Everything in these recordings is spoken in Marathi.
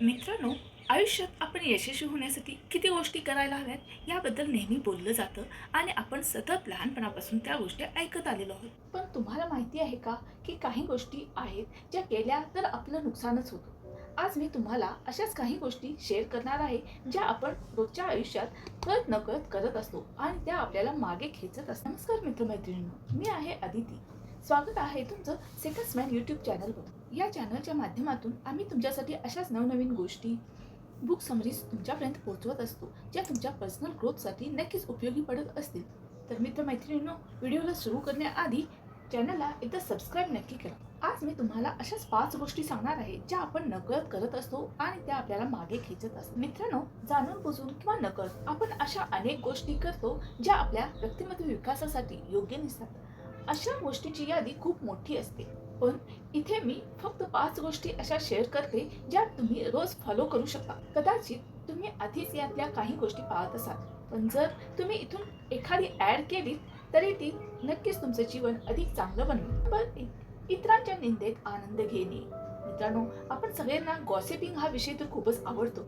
मित्रांनो आयुष्यात आपण यशस्वी होण्यासाठी किती गोष्टी करायला हव्यात याबद्दल नेहमी बोललं जातं आणि आपण सतत लहानपणापासून त्या गोष्टी ऐकत आलेलो आहोत. पण तुम्हाला माहिती आहे का की काही गोष्टी आहेत ज्या केल्या तर आपलं नुकसानच होतं? आज मी तुम्हाला अशाच काही गोष्टी शेअर करणार आहे ज्या आपण रोजच्या आयुष्यात कळत नकळत करत असतो आणि त्या आपल्याला मागे खेचत असतात. नमस्कार मित्रमैत्रिणींनो मी आहे अदिती स्वागत आहे तुमचं सेकंड स्मॅन यूट्यूब चॅनलवर या चॅनलच्या माध्यमातून आम्ही तुमच्यासाठी अशाच नवनवीन गोष्टी बुक समरीज तुमच्यापर्यंत पोहोचवत असतो ज्या तुमच्या पर्सनल ग्रोथसाठी नक्कीच उपयोगी पडत असतील. तर मित्रमैत्रिणींनो व्हिडिओला सुरू करण्याआधी चॅनलला एकदा सबस्क्राईब नक्की करा. आज मी तुम्हाला अशाच पाच गोष्टी सांगणार आहे ज्या आपण नकळत करत असतो आणि त्या आपल्याला मागे खेचत असतो मित्रांनो जाणून बुजून किंवा नकळत आपण अशा अनेक गोष्टी करतो ज्या आपल्या व्यक्तिमत्व विकासासाठी योग्य नसतात. अशा गोष्टीची यादी खूप मोठी असते. पण इथे मी फक्त पाच गोष्टी अशा शेअर करते ज्या तुम्ही रोज फॉलो करू शकता. कदाचित तुम्ही आधीच यातल्या काही गोष्टी पाहत असाल. पण जर तुम्ही इथून एखादी ऍड केली तरी ती नक्कीच तुमचं जीवन अधिक चांगलं बनवेल. पण इतरांच्या निंदेत आनंद घेणे. मित्रांनो आपण सगळ्यांना गॉसिपिंग हा विषय तर खूपच आवडतो.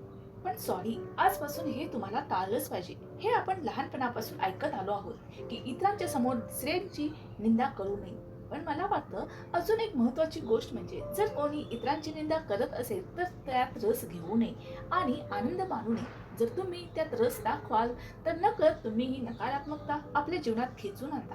पण सॉरी आजपासून हे तुम्हाला टाळलंच पाहिजे. हे आपण लहानपणापासून ऐकत आलो आहोत की इतरांच्या समोर दुसऱ्यांची निंदा करू नये. पण मला वाटतं अजून एक महत्त्वाची गोष्ट म्हणजे जर कोणी इतरांची निंदा करत असेल तर त्यात रस घेऊ नये. आणि आनंद मानू नये. जर तुम्ही त्यात रस दाखवाल तर नकळत तुम्ही ही नकारात्मकता आपल्या जीवनात खेचून आणता.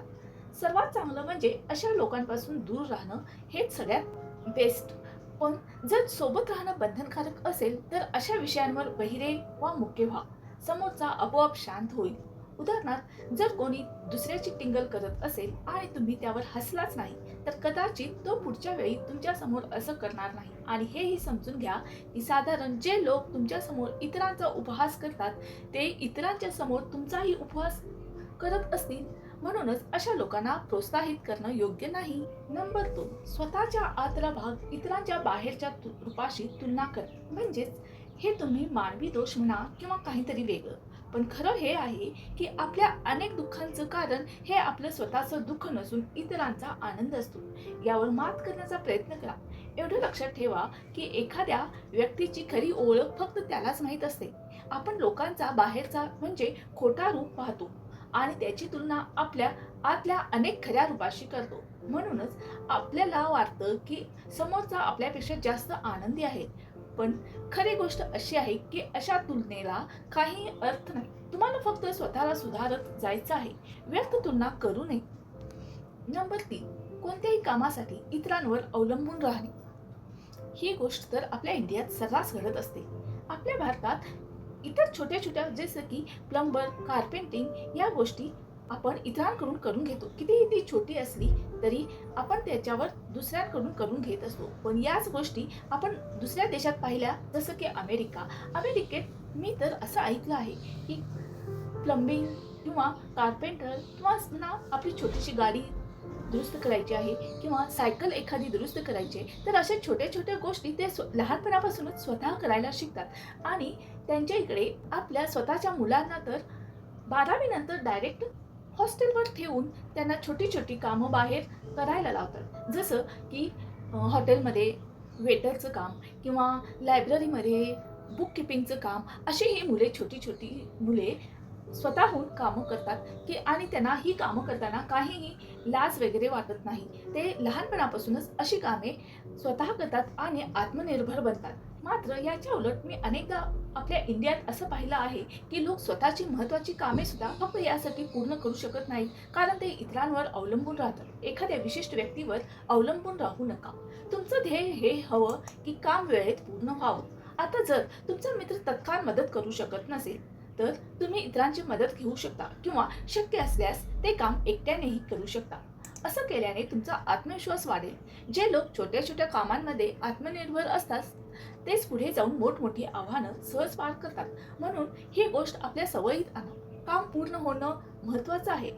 सर्वात चांगलं म्हणजे अशा लोकांपासून दूर राहणं हेच सगळ्यात बेस्ट पण जर सोबत राहणं बंधनकारक असेल तर अशा विषयांवर बहिरे वा मुख्य व्हा. समोरचा आपोआप शांत होईल. उदाहरणार्थ जर कोणी दुसऱ्याची टिंगल करत असेल आणि तुम्ही त्यावर हसलाच नाही तर कदाचित तो पुढच्या वेळी तुमच्यासमोर असं करणार नाही. आणि हेही समजून घ्या की साधारण जे लोक तुमच्यासमोर इतरांचा उपहास करतात ते इतरांच्या समोर तुमचाही उपहास करत असतील म्हणूनच अशा लोकांना प्रोत्साहित करणं योग्य नाही. नंबर दोन स्वतःच्या आतला भाग इतरांच्या बाहेरच्या रूपाशी तुलना कर. म्हणजेच हे तुम्ही मानवी दोष म्हणा किंवा काहीतरी वेगळं. पण खरं हे आहे की आपल्या अनेक दुःखांचं कारण हे आपलं स्वतःचं दुःख नसून इतरांचा आनंद असतो. यावर मात करण्याचा प्रयत्न करा. एवढं लक्षात ठेवा की एखाद्या व्यक्तीची खरी ओळख फक्त त्यालाच माहीत असते. आपण लोकांचा बाहेरचा म्हणजे खोटा रूप पाहतो. आणि त्याची तुलना आपल्या आतल्या अनेक खऱ्या रूपाशी करतो. म्हणूनच आपल्याला वाटतं की समोरचा आपल्यापेक्षा जास्त आनंदी आहे. पण खरी गोष्ट अशी आहे की अशा तुलनेला काही अर्थ नाही. तुम्हाला फक्त स्वतःला सुधारत जायचं आहे. व्यर्थ तुलना करू नये. नंबर तीन. कोणत्याही कामासाठी इतरांवर अवलंबून राहणे. ही गोष्ट तर आपल्या इंडियात सर्रास घडत असते. आपल्या भारतात इतर छोट्या छोट्या जसं की प्लंबर कार्पेंटिंग या गोष्टी आपण इतरांकडून करून घेतो. कितीही ती छोटी असली तरी आपण त्याच्यावर दुसऱ्यांकडून करून घेत असतो. पण याच गोष्टी आपण दुसऱ्या देशात पाहिल्या जसं की अमेरिका. अमेरिकेत मी तर असं ऐकलं आहे की प्लंबिंग किंवा कार्पेंटर किंवा ना आपली छोटीशी गाडी दुरुस्त करायची आहे किंवा सायकल एखादी दुरुस्त करायची आहे तर अशा छोट्या छोट्या गोष्टी ते स्व लहानपणापासूनच स्वतः करायला शिकतात. आणि त्यांच्या इकडे आपल्या स्वतःच्या मुलांना तर बारावी नंतर डायरेक्ट हॉस्टेलवर ठेवून त्यांना छोटी छोटी कामं बाहेर करायला लावतात. जसं की हॉटेलमध्ये वेटरचं काम किंवा लायब्ररीमध्ये बुक किपिंगचं काम अशी ही मुले छोटी छोटी मुले स्वतःहून कामं करतात की आणि त्यांना ही कामं करताना काहीही लाज वगैरे वाटत नाही. ते लहानपणापासूनच अशी कामे स्वतः करतात आणि आत्मनिर्भर बनतात. मात्र याच्या उलट मी अनेकदा आपल्या इंडियात असं पाहिलं आहे की लोक स्वतःची महत्त्वाची कामे सुद्धा फक्त यासाठी पूर्ण करू शकत नाहीत. कारण ते इतरांवर अवलंबून राहतात. एखाद्या विशिष्ट व्यक्तीवर अवलंबून राहू नका. तुमचं ध्येय हे हवं की काम वेळेत पूर्ण व्हावं. आता जर तुमचा मित्र तत्काळ मदत करू शकत नसेल तर तुम्ही इतरांची मदत घेऊ शकता किंवा शक्य असल्यास ते काम एकट्यानेही करू शकता. असं केल्याने तुमचा आत्मविश्वास वाढेल. जे लोक छोट्या छोट्या कामांमध्ये आत्मनिर्भर असतात तेच पुढे जाऊन मोठमोठी आव्हानं सहज पार करतात. म्हणून ही गोष्ट आपल्या सवयीत आणा. काम पूर्ण होणं महत्वाचं आहे.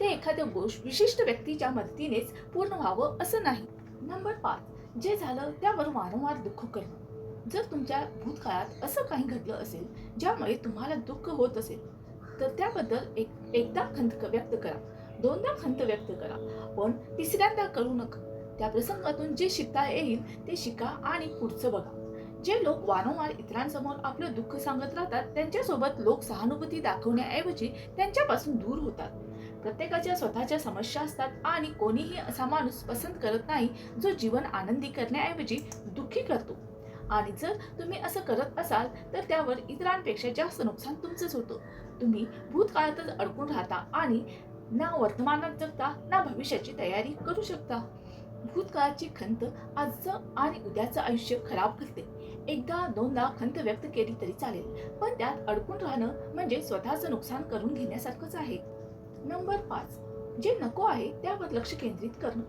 ते एखाद्या गोष्ट विशिष्ट व्यक्तीच्या मदतीनेच पूर्ण व्हावं असं नाही. नंबर पाच जे झालं त्यावर वारंवार दुःख करणं. जर तुमच्या भूतकाळात असं काही घडलं असेल ज्यामुळे तुम्हाला दुःख होत असेल तर त्याबद्दल एक एकदा खंत व्यक्त करा. दोनदा खंत व्यक्त करा. पण तिसऱ्यांदा करू नका. त्या प्रसंगातून जे शिकता येईल ते शिका आणि पुढचं बघा. जे लोक वारंवार इतरांसमोर आपलं दुःख सांगत राहतात त्यांच्यासोबत लोक सहानुभूती दाखवण्याऐवजी त्यांच्यापासून दूर होतात. प्रत्येकाच्या स्वतःच्या समस्या असतात आणि कोणीही असा माणूस पसंत करत नाही जो जीवन आनंदी करण्याऐवजी दुःखी करतो. आणि जर तुम्ही असं करत असाल तर त्यावर इतरांपेक्षा जास्त नुकसान तुमचंच होतं. तुम्ही भूतकाळातच अडकून राहता आणि ना वर्तमानात जगता ना भविष्याची तयारी करू शकता. भूतकाळाची खंत आजचं आणि उद्याचं आयुष्य खराब करते. एकदा दोनदा खंत व्यक्त केली तरी चालेल. पण त्यात अडकून राहणं म्हणजे स्वतःचं नुकसान करून घेण्यासारखंच आहे. नंबर पाच. जे नको आहे त्यावर लक्ष केंद्रित करणं.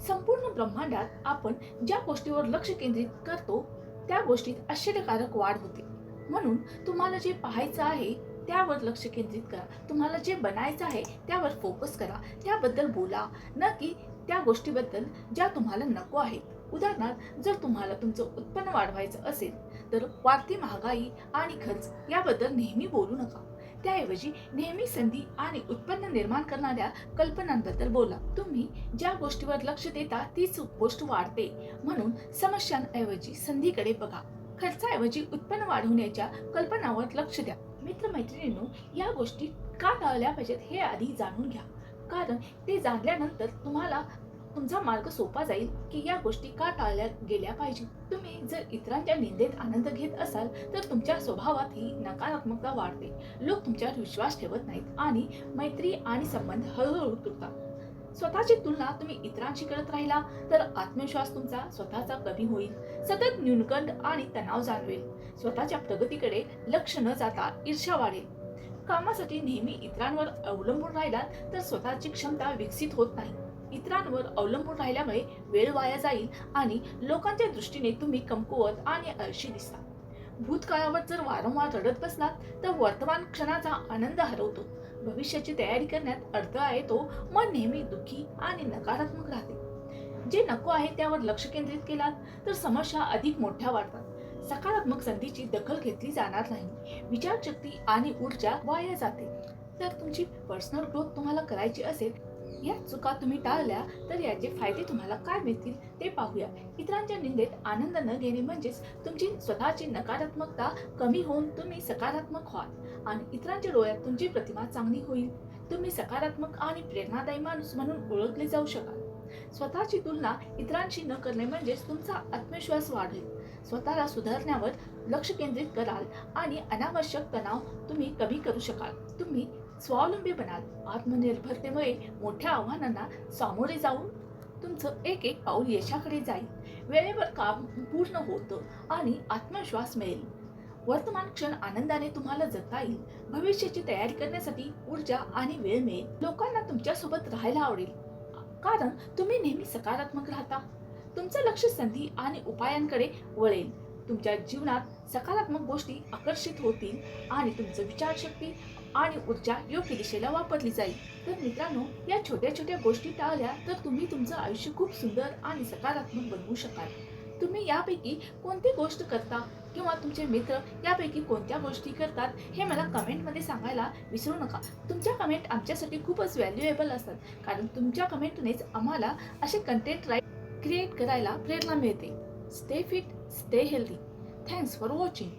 संपूर्ण ब्रह्मांडात आपण ज्या गोष्टीवर लक्ष केंद्रित करतो त्या गोष्टीत आश्चर्यकारक वाढ होते. म्हणून तुम्हाला जे पाहायचं आहे त्यावर लक्ष केंद्रित करा. तुम्हाला जे बनायचं आहे त्यावर फोकस करा. त्याबद्दल बोला. न की त्या गोष्टीबद्दल ज्या तुम्हाला नको आहेत. उदाहरणार्थ जर तुम्हाला तुमचं उत्पन्न वाढवायचं असेल तर वाढती महागाई आणि खर्च याबद्दल नेहमी बोलू नका. त्याऐवजी नेहमी संधी आणि उत्पन्न निर्माण करणाऱ्या कल्पनांबद्दल बोला. तुम्ही ज्या गोष्टीवर लक्ष देता तीच गोष्ट वाढते. म्हणून समस्यांऐवजी संधीकडे बघा. खर्चाऐवजी उत्पन्न वाढवण्याच्या कल्पनावर लक्ष द्या. मित्रमैत्रिणींनो या गोष्टी का टाळल्या पाहिजेत हे आधी जाणून घ्या. कारण ते जाणल्यानंतर तुम्हाला तुमचा मार्ग सोपा जाईल की या गोष्टी का टाळल्या गेल्या पाहिजे? तुम्ही जर इतरांच्या निंदेत आनंद घेत असाल तर तुमच्या स्वभावात ही नकारात्मकता वाढते. लोक तुमच्यावर विश्वास ठेवत नाहीत आणि मैत्री आणि संबंध हळूहळू तुटतात. स्वतःची तुलना तुम्ही इतरांशी करत राहिला तर आत्मविश्वास तुमचा स्वतःचा कमी होईल. सतत न्यूनगंड आणि तणाव जाणवेल. स्वतःच्या प्रगतीकडे लक्ष न जाता ईर्ष्या वाढेल. कामासाठी नेहमी इतरांवर अवलंबून राहिलात तर स्वतःची क्षमता विकसित होत नाही. इतरांवर अवलंबून राहिल्यामुळे वेळ वाया जाईल आणि लोकांच्या दृष्टीने तुम्ही कमकुवत आणि आळशी दिसता. भूतकाळावर जर वारंवार रडत बसलात तर वर्तमान क्षणाचा आनंद हरवतो. भविष्याची तयारी करण्यात अडथळा येतो मन नेहमी दुःखी आणि नकारात्मक राहते. जे नको आहे त्यावर लक्ष केंद्रित केलात तर समस्या अधिक मोठ्या वाढतात. सकारात्मक संधीची दखल घेतली जाणार नाही. विचारशक्ती आणि ऊर्जा वाया जाते. तर तुमची पर्सनल ग्रोथ तुम्हाला करायची असेल या चुका तुम्ही टाळल्या तर याचे फायदे तुम्हाला काय मिळतील ते पाहूया. इतरांच्या निंदेत आनंद न घेणे म्हणजेच तुमची स्वतःची नकारात्मकता कमी होऊन तुम्ही सकारात्मक व्हाल आणि इतरांच्या डोळ्यात तुमची प्रतिमा चांगली होईल. तुम्ही सकारात्मक आणि प्रेरणादायी माणूस म्हणून ओळखले जाऊ शकाल. स्वतःची तुलना इतरांशी न करणे म्हणजेच तुमचा आत्मविश्वास वाढेल. स्वतःला सुधारण्यावर लक्ष केंद्रित कराल आणि अनावश्यक तणाव तुम्ही कमी करू शकाल. तुम्ही स्वावलंबी बनाल. आत्मनिर्भरतेमुळे मोठ्या आव्हानांना सामोरे जाऊन तुमचं एक एक पाऊल यशाकडे जाईल. वेळेवर काम पूर्ण होतं आणि आत्मविश्वास मिळेल. वर्तमान क्षण आनंदाने तुम्हाला जगता येईल. भविष्याची तयारी करण्यासाठी ऊर्जा आणि वेळ मिळेल. लोकांना तुमच्यासोबत राहायला आवडेल. कारण तुम्ही नेहमी सकारात्मक राहता. तुमचं लक्ष संधी आणि उपायांकडे वळेल. तुमच्या जीवनात सकारात्मक गोष्टी आकर्षित होतील आणि तुमचं विचारशक्ती आणि ऊर्जा योग्य दिशेला वापरली जाईल. तर मित्रांनो या छोट्या छोट्या गोष्टी टाळल्या तर तुम्ही तुमचं आयुष्य खूप सुंदर आणि सकारात्मक बनवू शकाल. तुम्ही यापैकी कोणती गोष्ट करता किंवा तुमचे मित्र यापैकी कोणत्या गोष्टी करतात हे मला कमेंटमध्ये सांगायला विसरू नका. तुमच्या कमेंट आमच्यासाठी खूपच व्हॅल्युएबल असतात. कारण तुमच्या कमेंटनेच आम्हाला असे कंटेंट राईट क्रिएट करायला प्रेरणा मिळते. Stay fit stay healthy thanks for watching